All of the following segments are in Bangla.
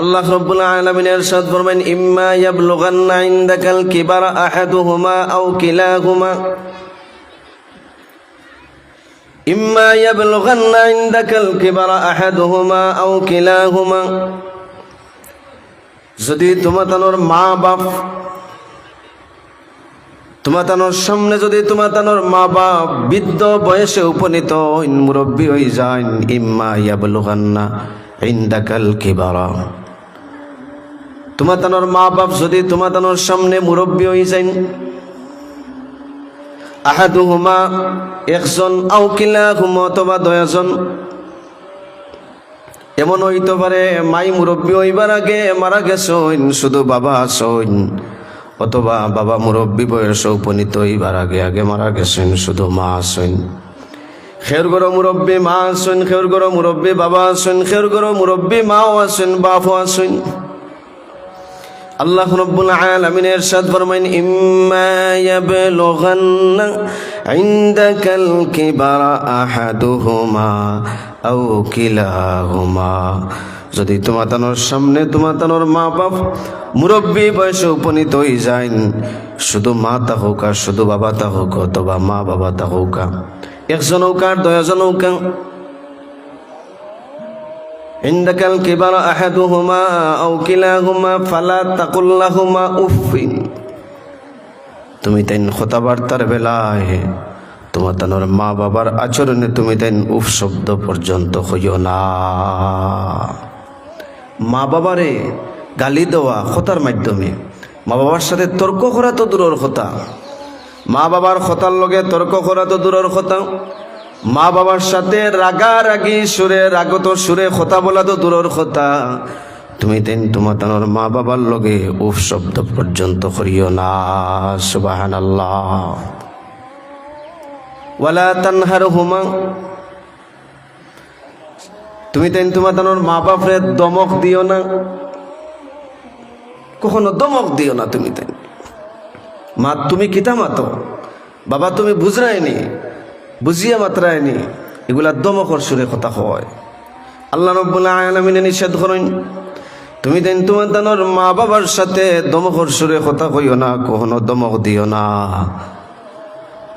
আল্লাহ রব্বুল আলামিন ইরশাদ ফরমায়েন, ইম্মা ইয়াবলুগান্না ইনদাকাল কিবার আহাদুহুমা আও কিলাহুমা। ইম্মা ইয়াবলুগান্না ইনদাকাল কিবার আহাদুহুমা আও কিলাহুমা। যদি তোমার তানোর মা বাপ তোমার তানোর সামনে যদি তোমার তানোর মা বাপ বৃদ্ধ বয়সে উপনীত মুরব্বী হয়ে যান ইম্মা ইয়াবলুগান্না তোমাতানোর মা বাপ যদি তোমাতানোর সামনে মুরব্বী হয়ে যান আহাদুহুমা একজন আও কিলাহুমা অথবা দয়াজন, এমন হইতে পারে, মাই মুরব্বী হইবার আগে মারা গেছইন শুধু বাবা আসইন অথবা বাবা মুরব্বী বয়স উপনীত হইবার আগে আগে মারা গেছেন শুধু মা আসইন খের গর মুরব্বী মা আসইন খের গর মুরব্বী বাবা আসইন খের গর মুরব্বী মাও আসইন বাপও আসইন আল্লাহ রব্বুল আলামিন ইরশাদ ফরমাইন ইম্মা ইয়াবলুগান্না ইনদাকাল কিবারা আহাদুহুমা আও কিলাহুমা। যদি তোমাতানোর সামনে তোমাতানোর মা বাপ মুরব্বী বয়সে উপনীত হয়ে যায় শুধু মা তা হোক আর শুধু বাবা তা হোক অথবা মা বাবা তা হোক। একজন হোক আর দয়াজন হোক। عندك الكبر أحدهما أو كلاهما فلا تقل لهما أف তুমি তাই কথাবার্তার বেলায় তোমার তানোর মা বাবার আচরণে তুমি তাই উফ শব্দ পর্যন্ত হইও না মা বাবারে গালি দেওয়া কথার মাধ্যমে মা বাবার সাথে তর্ক করা তো দূরের কথা মা বাবার কথার লগে তর্ক করা তো দূরের কথা মা বাবার সাথে রাগারাগি সুরে, রাগত সুরে কথা বলা তো দূরের কথা। তুমি তেন তোমার তানোর মা বাবার লগে উফ শব্দ পর্যন্ত করিও না সুবাহান আল্লাহ ওয়ালা তানহার তুমি তেন তোমার তানোর মা বাপরে দমক দিও না। কখনো দমক দিও না তুমি তেন। মা, তুমি কিতা মাতো বাবা, তুমি বুঝরায়নি বুঝিয়া মাত্রায়নি এগুলা দমকর সুরে কথা হয় আল্লাহ রব্বুল্লাহ আলমিনে নিষেধ করেন, তুমি দেন তোমার দানোর মা বাবার সাথে দমকর সুরে কথা কইও না, কখনো দমক দিও না।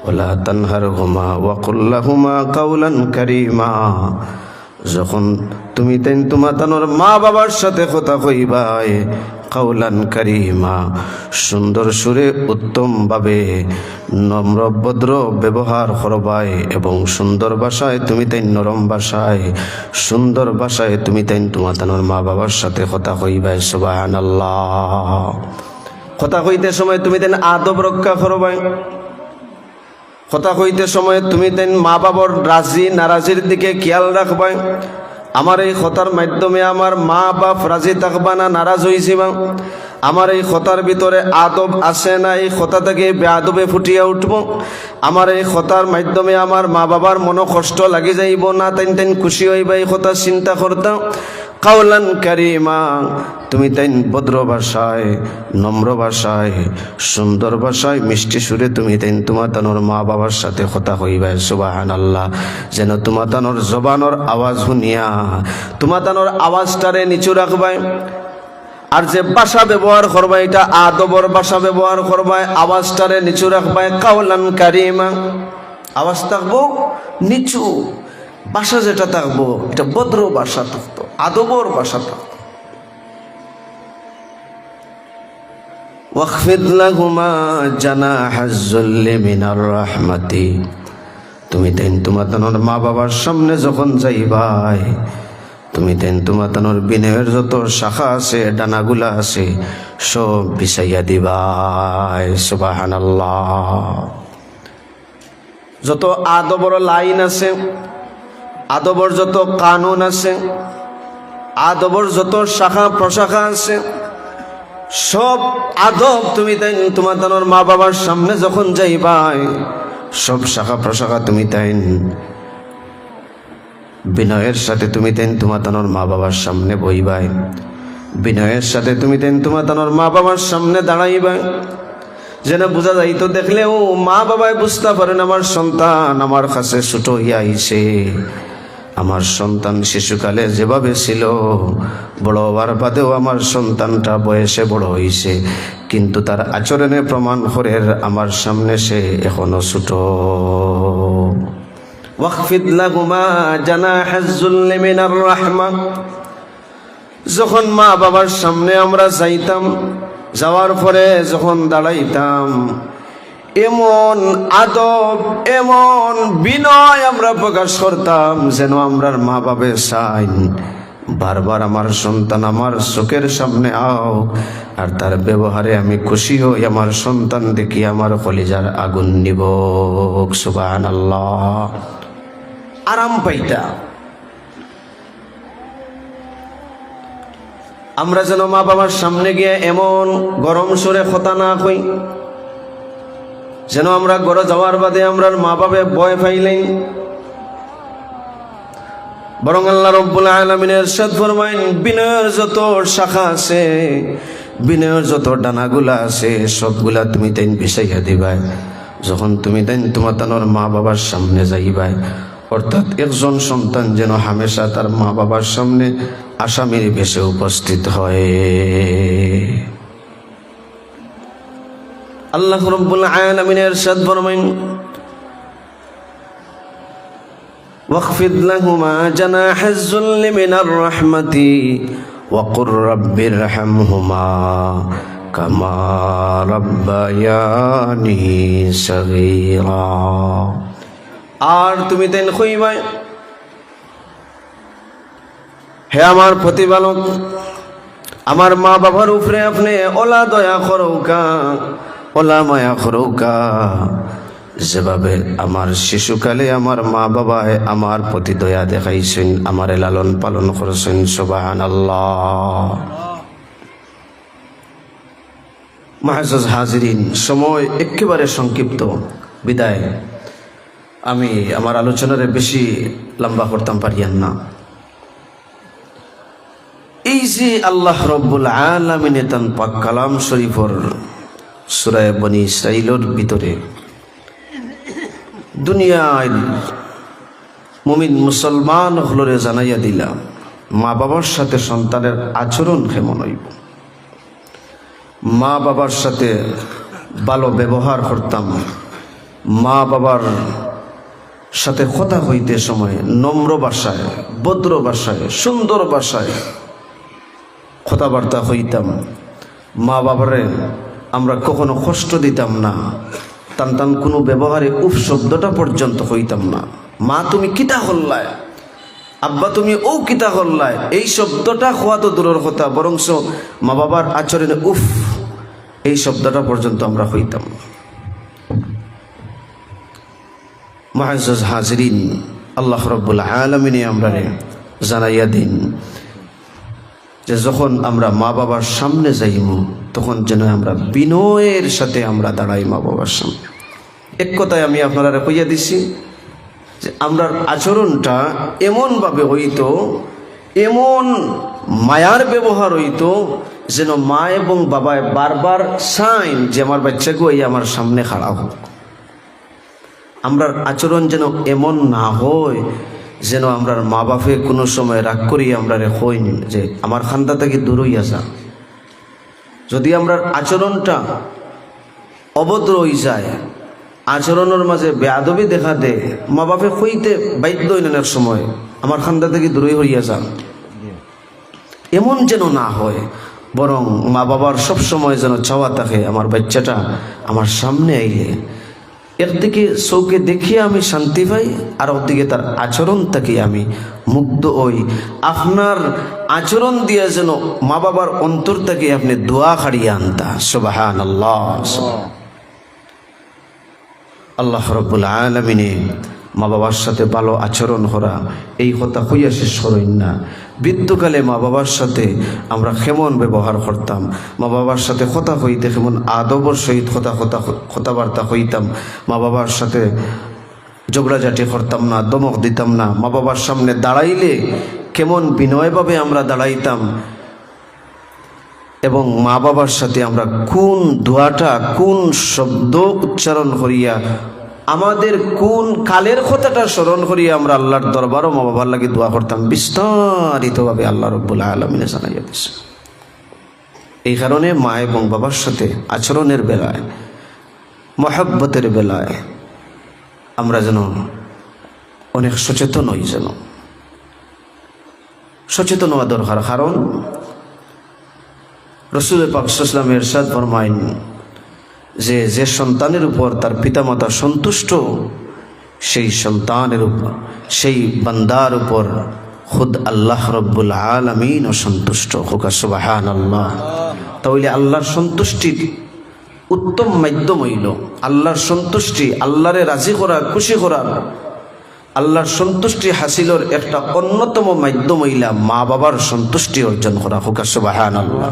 ওলা তানহার হুমা ওয়াকুল্লা হুমা কাউলান কারিমা। যখন তুমি তেন তোমার তানোর মা বাবার সাথে কথা কইবাই কাউলান কারিমা। সুন্দর সুরে উত্তমভাবে নম্র ভদ্র ব্যবহার করবাই এবং সুন্দর ভাষায় তুমি তাই নরম ভাষায়, সুন্দর ভাষায় তুমি তাই তোমার তানোর মা বাবার সাথে কথা কইবাই সুবাহান আল্লাহ কথা কইতে সময় তুমি তেন আদব রক্ষা করবাই কথা কইতে সময় তুমি তেন মা বাবার রাজি, নারাজির দিকে খেয়াল রাখবাই। আমার এই কথার মাধ্যমে আমার মা বাপ রাজি থাকবা না, নারাজ হয়েছিবা আমার এই কথার ভিতরে আদব আসে না, এই কথা থেকে বেআদবে ফুটিয়া উঠব। আমার এই কথার মাধ্যমে আমার মা বাবার মনো কষ্ট লাগি যাইব না, তেন তেন খুশি হইবা এই কথা চিন্তা করতাম। কাউলান কারিমা, তুমি তাই ভদ্র ভাষায়, নম্র ভাষায়, সুন্দর ভাষায় মিষ্টি সুরে তুমি তাই তোমার তানোর মা বাবার সাথে কথা কইবাই সুবাহান আল্লাহ যেন তোমার তানোর জবানোর আওয়াজ শুনিয়া, তোমার তানোর আওয়াজটারে নিচু রাখবাই আর যে ভাষা ব্যবহার করবা, এটা আদবর ভাষা ব্যবহার করবাই আওয়াজটারে নিচু রাখবাই কাউলান কারিমা। আওয়াজ থাকব নিচু। ভাষা যেটা থাকব, এটা ভদ্র ভাষা থাকতো, আদবর ভাষা থাকতো। ওয়াকফিদ লাহুমা জানাহ যুল্লি মিনার রাহমাতি। তুমি তেন তোমার তানোর মা বাবার সামনে যখন যাইবাই, তুমি তেন তোমার তানোর বিনয়ের যত শাখা আছে, ডানাগুলা আছে, সব বিছাইয়া দিবাই, সুবহানাল্লাহ। যত আদবর লাইন আছে আদবর যত কানুন আছে, আদবর যত শাখা প্রশাখা আছে, সব আদব তুমি তাই তোমার তানোর মা বাবার সামনে যখন যাই যাইবাই সব শাখা প্রশাখা তুমি তাই বিনয়ের সাথে তুমি তেন তোমার তানোর মা বাবার সামনে বইবাই। বিনয়ের সাথে তুমি তেন তোমার তানোর মা বাবার সামনে দাঁড়াইবাই। যেন বোঝা যাইতো দেখলে, ও মা বাবাই বুঝতে পারেন, আমার সন্তান আমার কাছে ছোট হইয়া আইছে। আমার সন্তান শিশুকালে যেভাবে ছিল বড় হওয়ার বাদেও আমার সন্তানটা বয়সে বড় হয়েছে কিন্তু তার আচরণে প্রমাণ করে আমার সামনে সে এখনও ছোট। রাহমা। যখন মা বাবার সামনে আমরা যাইতাম, যাওয়ার পরে যখন দাঁড়াইতাম এমন আদব, এমন বিনয় আমরা প্রকাশ করতাম যেন আমরার মা বাবে চাইন, বারবার আমার সন্তান আমার চোখের সামনে আও, আর তার ব্যবহারে আমি খুশি হই আমার সন্তান দেখি আমার কলিজার আগুন নিব। সুবান আল্লাহ আরাম পাইতা। আমরা যেন মা বাবার সামনে গিয়ে এমন গরম সরে খতা না হই যেন আমরা গড়ে যাওয়ার বাদে আমরা মা বাবা ভয় পাইলেন বরং আল্লাহ রব্বুল আলমিনের সাদ ফরমাইন বিনয়ের যত শাখা আছে, বিনয়ের যত ডানাগুলা আছে, সবগুলা তুমি তাই বিষাইয়া দিবাই। যখন তুমি তাই তোমার তানোর মা বাবার সামনে যাইবাই, অর্থাৎ একজন সন্তান যেন হামেশা তার মা বাবার সামনে আসামির বেশে উপস্থিত হয়। আল্লাহ রব্বুল আলামিনের সাদ ফরমাইন واخفض لهما جناح الذل من الرحمة وقل رب ارحمهما كما ربياني صغيرا আর তুমি দেন কইবাই হে আমার প্রতিপালক আমার মা বাবার উপরে আপনি ওলা দয়া করৌকা ওলা মায়া করৌকা। যেভাবে আমার শিশুকালে আমার মা বাবায় আমার প্রতি দয়া দেখাইছেন, আমার লালন পালন করেছেন সোবাহান আল্লাহ মাহাজ হাজিরিন, সময় একেবারে সংক্ষিপ্ত। বিদায়। আমি আমার আলোচনারে বেশি লম্বা করতাম পারিয়ান না। এই যে আল্লাহ রব্বুল আলমিনে তান পাক কালাম শরীফর সুরায় বনি ইসরাইলর ভিতরে। দুনিয়ায় মুমিন মুসলমান হলরে জানাইয়া দিলাম মা বাবার সাথে সন্তানের আচরণ কেমন হইব? মা বাবার সাথে ভালো ব্যবহার করতাম মা বাবার সাথে কথা হইতে সময় নম্র ভাষায়, ভদ্র ভাষায়, সুন্দর ভাষায় কথাবার্তা হইতাম। মা বাবারে আমরা কখনো কষ্ট দিতাম না। টান টান কোনো ব্যবহারে উফ শব্দটা পর্যন্ত হইতাম না। মা, তুমি কিতা হল্লায়? আব্বা, তুমি ও কিতা হল্লায়? এই শব্দটা হওয়া তো দূরের কথা, বরংস মা বাবার আচরণে উফ, এই শব্দটা পর্যন্ত আমরা হইতাম। মহাজ হাজরিন, আল্লাহ রব্বুল আলমিনে আমরা জানাইয়া দিন যে যখন আমরা মা বাবার সামনে যাইম তখন যেন আমরা বিনয়ের সাথে আমরা দাঁড়াই মা বাবার সামনে। এক কথায় আমি আপনারা কইয়া দিছি যে আমরা আচরণটা এমনভাবে হইতো, এমন মায়ার ব্যবহার হইতো যেন মা এবং বাবায় বারবার সাইন যে আমার বাচ্চাকে ওই আমার সামনে খাড়া হোক। আমরার আচরণ যেন এমন না হয় যেন আমরার মা বাপে কোনো সময় রাগ করি আমরা রে হইন যে, আমার খান্দা থেকে দূরই আসা যদি আমরা আচরণটা অভদ্র হয়ে যায়, আচরণের মাঝে বেয়াদবি দেখা দে মা বাপে হইতে বাধ্য হইলেন সময়, আমার খান্দা থেকে দূরে হইয়া যান। এমন যেন না হয়, বরং মা বাবার সব সময় যেন চাওয়া থাকে, আমার বাচ্চাটা আমার সামনে আইলে একদিকে চৌকে দেখিয়ে আমি শান্তি পাই, আর ওদিকে তার আচরণ থেকে আমি মুগ্ধ হই। আপনার আচরণ দিয়ে যেন মা বাবার অন্তর থেকে আপনি দোয়া খাড়িয়ে আনতা। সুবাহান আল্লাহ আল্লাহ রব্বুল আলমিনে মা বাবার সাথে ভালো আচরণ করা, এই কথা হইয়া শেষ করেন না। বৃদ্ধকালে মা বাবার সাথে আমরা কেমন ব্যবহার করতাম? মা বাবার সাথে কথা হইতে কেমন আদবর সহিত কথা কথা কথাবার্তা হইতাম মা বাবার সাথে ঝগড়াঝাটি করতাম না, দমক দিতাম না। মা বাবার সামনে দাঁড়াইলে কেমন বিনয়ভাবে আমরা দাঁড়াইতাম? এবং মা বাবার সাথে আমরা কোন দোয়াটা কোন শব্দ উচ্চারণ করিয়া আমাদের কোন কালের কথাটা স্মরণ করি আমরা আল্লাহর দরবারও মা বাবার লাগে দোয়া করতাম, বিস্তারিতভাবে আল্লাহ রব্বুল আলমিনে জানাইয়া দিছে। এই কারণে মা এবং বাবার সাথে আচরণের বেলায়, মহাব্বতের বেলায় আমরা যেন অনেক সচেতন হই যেন। সচেতন হওয়া দরকার, কারণ রসুল পাকসালাম এরশাদ ফরমাইন যে যে সন্তানের উপর তার পিতামাতা সন্তুষ্ট, সেই সন্তানের উপর সেই বান্দার উপর খুদ আল্লাহ রব্বুল আলমিন সন্তুষ্ট হোক সুবাহান আল্লাহ তাহলে আল্লাহর সন্তুষ্টির উত্তম মাধ্যম হইল। আল্লাহর সন্তুষ্টি আল্লাহরে রাজি করা, খুশি করার আল্লাহর সন্তুষ্টি হাসিলর একটা অন্যতম মাধ্যম হইলা মা বাবার সন্তুষ্টি অর্জন করা। হোক সুবাহান আল্লাহ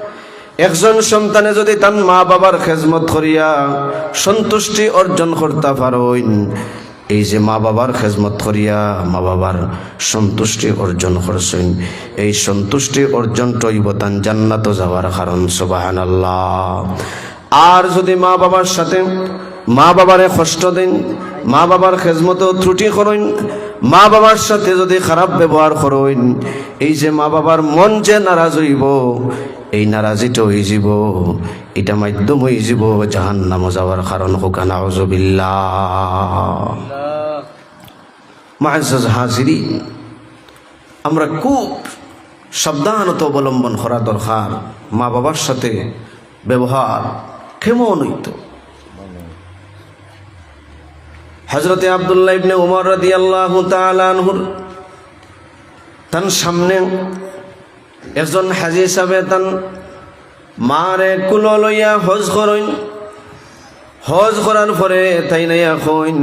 একজন সন্তানে যদি তার মা বাবার খেজমত করিয়া সন্তুষ্টি অর্জন করতে পারেন, এই যে মা বাবার খেজমত করিয়া মা বাবার সন্তুষ্টি অর্জন করছেন, এই সন্তুষ্টি অর্জনটাই বতান জান্নাত যাওয়ার কারণ সুবাহান আর যদি মা বাবার সাথে মা বাবারে কষ্ট দেন মা বাবার খেজমত ত্রুটি করেন মা বাবার সাথে যদি খারাপ ব্যবহার করেন, এই যে মা বাবার মন যে নারাজ হইব, এই নারাজিটা হয়ে যাব। এটা মাধ্যম হয়ে যাব জাহান নাম যাওয়ার কারণ হোকানা হাজিরি আমরা খুব সাবধানতা অবলম্বন করা দরকার মা বাবার সাথে ব্যবহার কেমন হইত। হজরতে আবদুল্লাহ ইবনে উমর রাদি আল্লাহ তালানহুর তার সামনে একজন হাজি হিসাবে তান মারে কুলো লইয়া হজ করইন হজ করার পরে তাই নাইয়া কইন,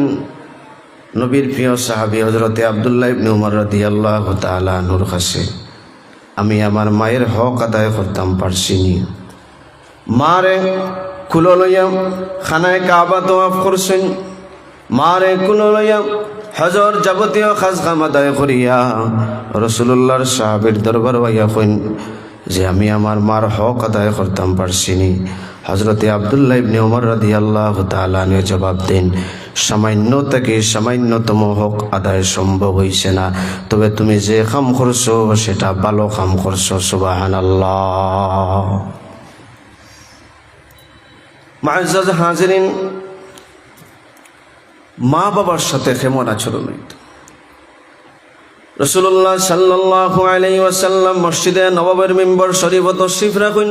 নবীর প্রিয় সাহাবি হজরতে আবদুল্লাহ ইবনে উমর রাদি আল্লাহ তালানহুর কাছে, আমি আমার মায়ের হক আদায় করতাম, পারছি নি। মারে কুলো লইয়া খানায় কাবা তোয়াফ করছেন। মারে কুলো হজর যাবতীয় খাস খাম আদায় করিয়া রসুল্লাহর সাহাবের দরবার ভাইয়া কইন যে আমি আমার মার হক আদায় করতাম পারছিনি হজরতে আবদুল্লাহ ইবনে ওমর রাদি আল্লাহ তালানে জবাব দেন, সামান্য থেকে সামান্যতম হক আদায় সম্ভব হইছে না। তবে তুমি যে কাম করছ, সেটা ভালো কাম করছ সুবাহান আল্লাহ হাজিরিন মা বাবার সাথে কেমন আচরণ হইত। রসুল্লাহ সাল্লাহ মসজিদে নবাবের মেম্বর শরীফ তশরিফ রাখুন।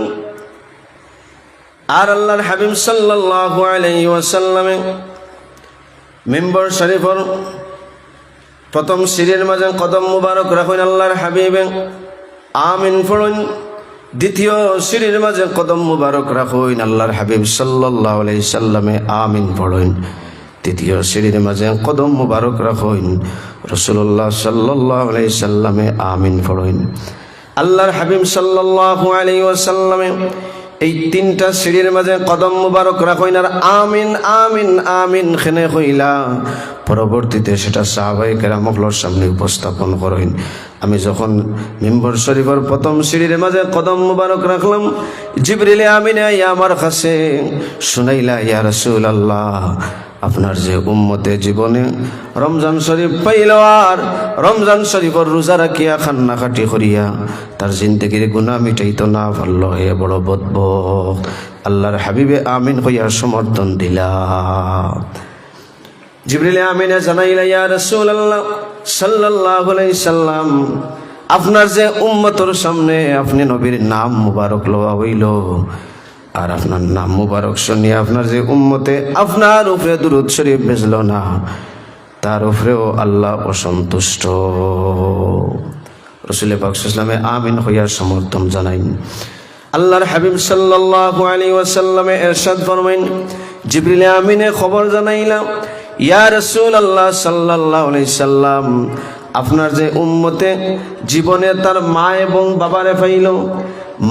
আর আল্লাহর হাবিব সাল্লাহ মেম্বর শরীফর প্রথম সিঁড়ির মাঝে কদম মুবারক রাখুন আল্লাহর হাবিবে। আমিন ফড়ুন দ্বিতীয় সিঁড়ির মাঝে কদম মুবারক রাখুন আল্লাহর হাবিব সাল্লাহ আলাই সাল্লামে আমিন পড়ুন। তৃতীয় সিঁড়ির মাঝে কদম মুবারক রাখুন। রসুল্লাহ সাল্লাহ আলাই সাল্লামে আমিন পড়ুন। আল্লাহর হাবিব সাল্লাহ আলাই ওয়াসাল্লামে এই তিনটা সিঁড়ির মাঝে কদম মুবারক রাখইন আর আমিন আমিন আমিন খেনে হইলা পরবর্তীতে সেটা সাহাবাই কেরামকলোর সামনে উপস্থাপন করেন। আমি যখন মেম্বর শরীফের প্রথম সিঁড়ির মাঝে কদম মুবারক রাখলাম, জিবরিলে আমিনে আমার কাছে শুনাইলা, ইয়া রসুল আল্লাহ আপনার যে উম্মতে জীবনে রমজান শরীফ পাইল আর রমজান শরীফর রোজা রাখিয়া খান্না খাটি করিয়া তার জিন্দগির গুণা মিটাইতো না পারল হে বড় বদব আল্লাহর হাবিবে আমিন হইয়া সমর্থন দিলা। জিবরিলে আমিনে জানাইলা, ইয়া রাসূলুল্লাহ সাল্লাম, আপনার যে উম্মতর সামনে আপনি নবীর নাম মুবারক লওয়া হইল, আর আপনার নাম মুবারক শুনিয়ে আপনার যে উম্মতে আপনার উপরে দুরুদ শরীফ বেজল না, তার উপরেও আল্লাহ অসন্তুষ্ট। রসুল পাকসামে আমিন হইয়া সমর্থন জানাইন। আল্লাহর হাবিব সাল্লাল্লাহু আলাইহি ওয়াসাল্লামে এরশাদ ফরমাইন, জিবরিল আমিনে খবর জানাইলাম আল্লাহ আপনার যে উম্মতে জীবনে তার মা এবং বাবারে পাইল,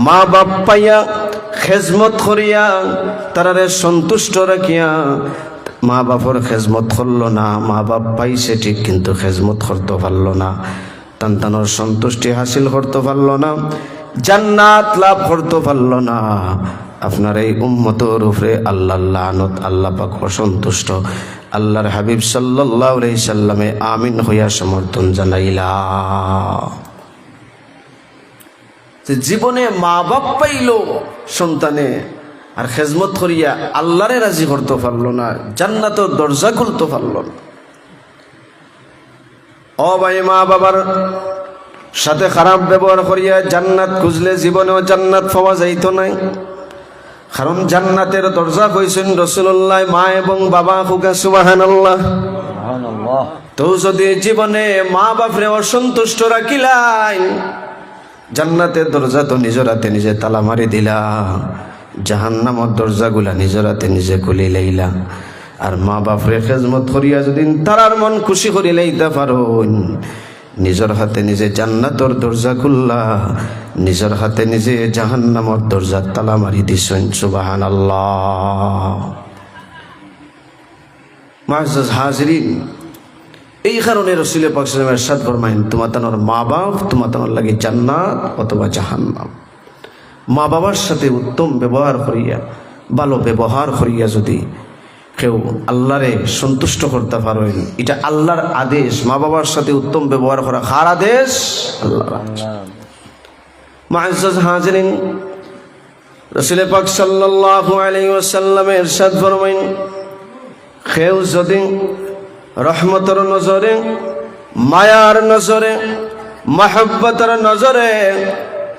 মা বাপ পাইয়া খেজমত করিয়া তারারে সন্তুষ্ট রাখিয়া, মা বাপর খেজমত করল না, মা বাপ পাইছে ঠিক কিন্তু খেজমত করতে পারল না, তান্তানোর সন্তুষ্টি হাসিল করতে পারল না, জান্নাত লাভ করতে পারল না। আপনার এই উম্মতর উপরে আল্লাহ লানত আল্লাহ পাক অসন্তুষ্ট। আল্লাহর হাবিব সাল্লাহ সাল্লামে আমিন হইয়া সমর্থন জানাইলা। জীবনে মা বাপ পাইল, সন্তানে আর খেজমত করিয়া আল্লাহরে রাজি করতে পারল না, জান্নাতের দরজা খুলতে পারল না। ও ভাই মা বাবার সাথে খারাপ ব্যবহার করিয়া জান্নাত খুঁজলে জীবনেও জান্নাত পাওয়া যাইত নাই। কারণ জান্নাতের দরজা কইছেন রসুল্লাহ মা এবং বাবা হুকা সুবাহান আল্লাহ তো যদি জীবনে মা বাপরে অসন্তুষ্ট রাখিলাই জান্নাতের দরজা তো নিজের হাতে নিজে তালা মারি দিলা জাহান জাহান্নামর দরজাগুলা নিজের হাতে নিজে খুলি লাইলা। আর মা বাপরে খেজমত করিয়া যদি তারার মন খুশি করি লাইতে পারো নিজের হাতে নিজে জান্নাতর দরজা খুললা, নিজের হাতে নিজে জাহান্নামর দরজা তালা মারি দিছেন সুবাহান হাজরিন, এই কারণে রসুলের পাকসালামের সাদ ফরমাইন তোমার তানোর মা বাপ তোমার লাগে জান্নাত অথবা জাহান্নাম। মা বাবার সাথে উত্তম ব্যবহার করিয়া, ভালো ব্যবহার করিয়া যদি কেউ আল্লাহরে সন্তুষ্ট করতে পারেন। এটা আল্লাহর আদেশ। মা বাবার সাথে উত্তম ব্যবহার করা কার আদেশ? আল্লাহর মাআজ্জাজ হাজিরিন, রসুল পাক সাল্লাল্লাহু আলাইহি ওয়াসাল্লামের ইরশাদ ফরমাইন, কেউ যদি রহমতের নজরে, মায়ার নজরে, মাহব্বতের নজরে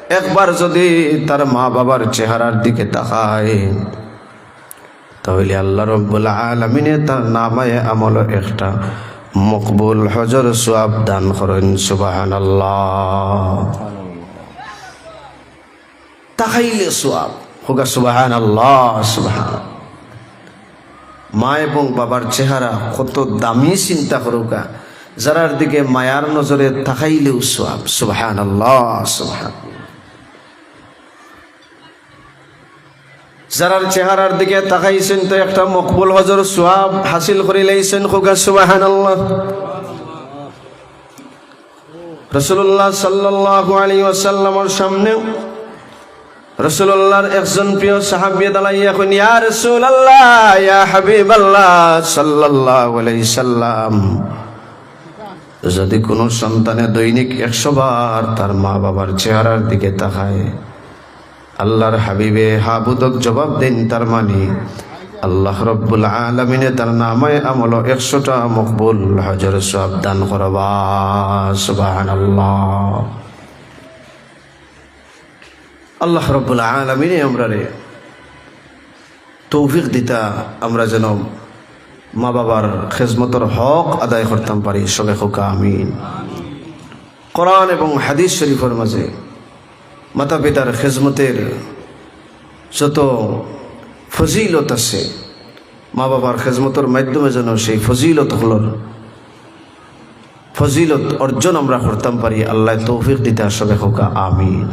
একবার যদি তার মা বাবার চেহারার দিকে তাকায় তাহলে আল্লাহ রব্বুল আলমিনে তার নামায় আমল একটা মকবুল হজর সোয়াব দান করেন সুবাহান তাকাইলে সোয়াব হোগা সুবাহান আল্লাহ সুবাহান। মা এবং বাবার চেহারা কত দামি চিন্তা করুকা যারার দিকে মায়ার নজরে তাকাইলেও সোয়াব সুবাহান আল্লাহ সুবাহান। যারার চেহারার দিকে তাকাইছেন, তো একটা মকবুল হজর সোয়াব হাসিল করে লাইছেন, খোকা সুবাহান আল্লাহ রসুল্লাহ সাল্লাহ আলী ওসাল্লামর সামনে রসুল্লাহর একজন প্রিয় সাহাবিয়ে দাঁড়াইয়া এখন ইয়া রসুল আল্লাহ ইয়া হাবিব আল্লাহ আলাইহি সাল্লাম, যদি কোনো সন্তানে দৈনিক একশো বার তার মা বাবার চেহারার দিকে তাকায় আল্লাহর হাবিবে হাবুদক জবাব দেন তার মানে আল্লাহ রব্বুল আলমিনে তার নামায় আমল একশোটা মকবুল হজর সব দান করবা। আল্লাহ রব্বুল আলমিনে আমরা রে তৌফিক দিতা আমরা যেন মা বাবার খেজমতর হক আদায় করতাম পারি সবে হোকা, আমিন। কোরআন এবং হাদিস শরীফের মাঝে মাতা পিতার খেজমতের যত ফজিলত আছে মা বাবার খেজমতের মাধ্যমে যেন সেই ফজিলত হল ফজিলত অর্জন আমরা করতাম পারি। আল্লাহ তৌফিক দিতে আসবে হোকা, আমিন।